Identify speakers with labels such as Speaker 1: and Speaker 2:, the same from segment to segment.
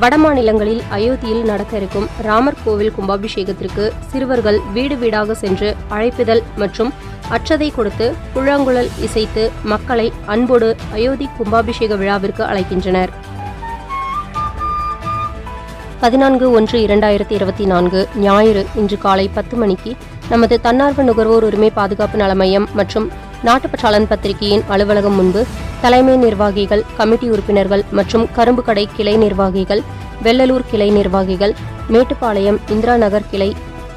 Speaker 1: வடமாநிலங்களில் அயோத்தியில் நடக்க இருக்கும் ராமர் கோவில் கும்பாபிஷேகத்திற்கு சிறுவர்கள் வீடு வீடாக சென்று அழைப்பிதழ் மற்றும் அச்சதை கொடுத்து புழங்குழல் இசைத்து மக்களை அன்போடு அயோத்தி கும்பாபிஷேக விழாவிற்கு அழைக்கின்றனர். பதினான்கு ஒன்று இரண்டாயிரத்தி இருபத்தி நான்கு ஞாயிறு இன்று காலை பத்து மணிக்கு நமது தன்னார்வ நுகர்வோர் உரிமை பாதுகாப்பு நல மையம் மற்றும் நாட்டுப்பற்றாளன் பத்திரிகையின் அலுவலகம் முன்பு தலைமை நிர்வாகிகள் கமிட்டி உறுப்பினர்கள் மற்றும் கரும்பு கடை கிளை நிர்வாகிகள் வெள்ளலூர் கிளை நிர்வாகிகள் மேட்டுப்பாளையம் இந்திரா நகர் கிளை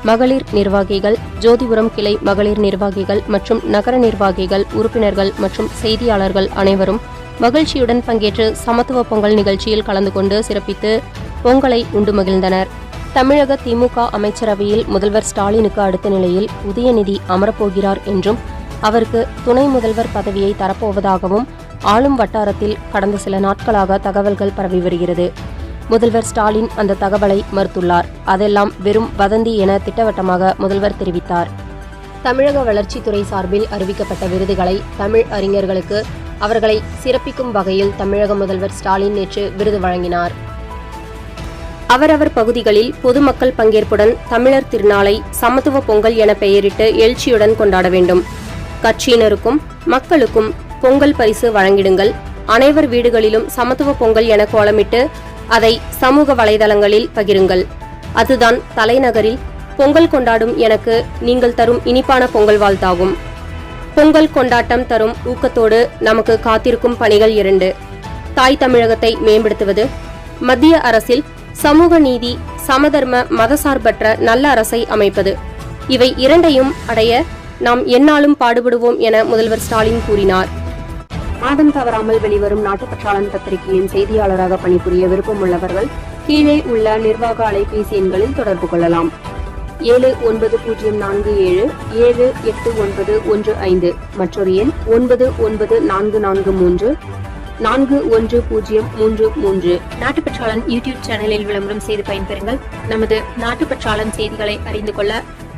Speaker 1: மகளிர் நிர்வாகிகள் ஜோதிபுரம் கிளை மகளிர் நிர்வாகிகள் மற்றும் நகர நிர்வாகிகள் உறுப்பினர்கள் மற்றும் செய்தியாளர்கள் அனைவரும் மகிழ்ச்சியுடன் பங்கேற்று சமத்துவ பொங்கல் நிகழ்ச்சியில் கலந்து கொண்டு சிறப்பித்து பொங்கலை உண்டு மகிழ்ந்தனர். தமிழக திமுக அமைச்சரவையில் முதல்வர் ஸ்டாலினுக்கு அடுத்த நிலையில் உதயநிதி அமரப்போகிறார் என்றும் அவருக்கு துணை முதல்வர் பதவியை தரப்போவதாகவும் ஆளும் வட்டாரத்தில் கடந்த சில நாட்களாக தகவல்கள் பரவி வருகிறது. முதல்வர் ஸ்டாலின் அந்த தகவலை மறுத்துள்ளார். அதெல்லாம் வெறும் வதந்தி என திட்டவட்டமாக முதல்வர் தெரிவித்தார். தமிழக வளர்ச்சித்துறை சார்பில் அறிவிக்கப்பட்ட விருதுகளை தமிழ் அறிஞர்களுக்கு அவர்களை சிறப்பிக்கும் வகையில் தமிழக முதல்வர் ஸ்டாலின் நேற்று விருது வழங்கினார். அவரவர் பகுதிகளில் பொதுமக்கள் பங்கேற்புடன் தமிழர் திருநாளை சமத்துவ பொங்கல் என பெயரிட்டு எழுச்சியுடன் கொண்டாட வேண்டும். கட்சியினருக்கும் மக்களுக்கும் பொங்கல் பரிசு வழங்கிடுங்கள். அனைவர் வீடுகளிலும் சமத்துவ பொங்கல் என கோலமிட்டு அதை சமூக வலைதளங்களில் பகிருங்கள். அதுதான் தலைநகரில் பொங்கல் கொண்டாடும் எனக்கு நீங்கள் தரும் இனிப்பான பொங்கல் வாழ்த்தாகும். பொங்கல் கொண்டாட்டம் தரும் ஊக்கத்தோடு நமக்கு காத்திருக்கும் பணிகள் இரண்டு. தாய் தமிழகத்தை மேம்படுத்துவது. மத்திய அரசில் சமூக நீதி சமதர்ம மதசார்பற்ற நல்ல அரசை அமைப்பது. இவை இரண்டையும் அடைய நாம் எந்நாளும் பாடுபடுவோம் என முதல்வர் ஸ்டாலின் கூறினார். மாதம் தவறாமல் வெளிவரும் நாட்டுப்பற்றாளன் பத்திரிகையின் செய்தியாளராக பணிபுரிய விருப்பமுள்ளவர்கள் கீழே உள்ள நிர்வாக அலைபேசி எண்களில் தொடர்பு கொள்ளலாம். ஏழு ஒன்பது பூஜ்ஜியம் நான்கு ஏழு ஏழு எட்டு ஒன்பது ஒன்று ஐந்து மற்றொரு எண் ஒன்பது ஒன்பது நான்கு நான்கு மூன்று நான்கு ஒன்று பூஜ்ஜியம் மூன்று மூன்று. நாட்டுப்பற்றாளன் யூடியூப் சேனலில் விளம்பரம் செய்து பயன்பெறுங்கள். நமது நாட்டுப்பற்றாளன் செய்திகளை அறிந்து கொள்ள